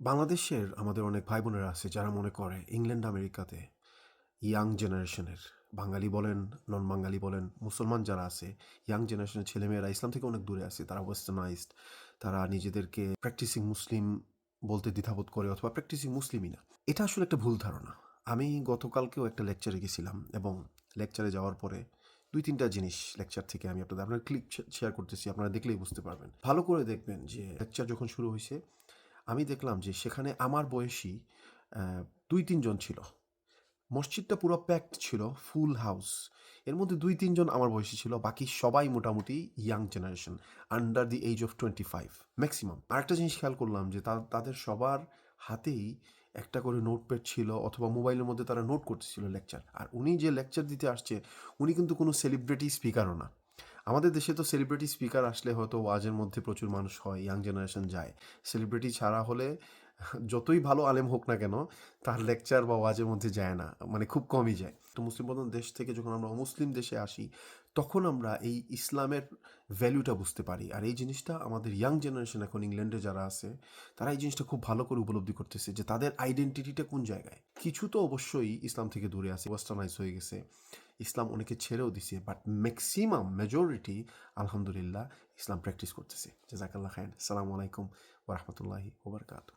বাংলাদেশের আমাদের অনেক ভাই বোনেরা আছে যারা মনে করে ইংল্যান্ড, আমেরিকাতে ইয়াং জেনারেশনের বাঙালি বলেন নন বাঙালি বলেন, মুসলমান যারা আছে ইয়াং জেনারেশনের ছেলেমেয়েরা ইসলাম থেকে অনেক দূরে আছে। তারা ওয়েস্টার্নাইজড তারা নিজেদেরকে প্র্যাকটিসিং মুসলিম বলতে দ্বিধাবোধ করে অথবা প্র্যাকটিসিং মুসলিমই না। এটা আসলে একটা ভুল ধারণা। আমি গতকালকেও একটা লেকচারে গেছিলাম এবং লেকচারে যাওয়ার পরে দুই তিনটা জিনিস লেকচার থেকে আমি আপনাদের, আপনার ক্লিক শেয়ার করতেছি, আপনারা দেখলেই বুঝতে পারবেন। ভালো করে দেখবেন যে লেকচার যখন শুরু হয়েছে আমি দেখলাম যে সেখানে আমার বয়সী দুই তিনজন ছিল। মসজিদটা পুরো প্যাকড ছিল ফুল হাউস এর মধ্যে দুই তিনজন আমার বয়সী ছিল, বাকি সবাই মোটামুটি young generation under the age of twenty five maximum আরেকটা জিনিস খেয়াল করলাম যে তাদের সবার হাতেই একটা করে নোটপ্যাড ছিল অথবা মোবাইলের মধ্যে তারা নোট করতেছিল লেকচার আর উনি যে লেকচার দিতে আসছে, উনি কিন্তু কোনো সেলিব্রিটি স্পিকারও না। আমাদের দেশে তো সেলিব্রিটি স্পিকার আসলে হয়তো ওয়াজের মধ্যে প্রচুর মানুষ হয় ইয়াং জেনারেশন যায়। সেলিব্রিটি ছাড়া হলে যতই ভালো আলেম হোক না কেন, তার লেকচার বা ওয়াজের মধ্যে যায় না মানে খুব কমই যায়। তো মুসলিম প্রধান দেশ থেকে যখন আমরা মুসলিম দেশে আসি, তখন আমরা এই ইসলামের ভ্যালুটা বুঝতে পারি। আর এই জিনিসটা আমাদের ইয়াং জেনারেশন এখন ইংল্যান্ডে যারা আছে, তারা এই জিনিসটা খুব ভালো করে উপলব্ধি করতেছে যে তাদের আইডেন্টিটিটা কোন জায়গায়? কিছু তো অবশ্যই ইসলাম থেকে দূরে আছে ওয়েস্টার্নাইজ হয়ে গেছে। ইসলাম অনেকে ছেড়েও দিছে বাট ম্যাক্সিমাম মেজরিটি আলহামদুলিল্লাহ, ইসলাম প্র্যাকটিস করতেছে। জাজাকাল্লাহ খান সালামু আলাইকুম ওরহমতুল্লাহি ওবরকাতু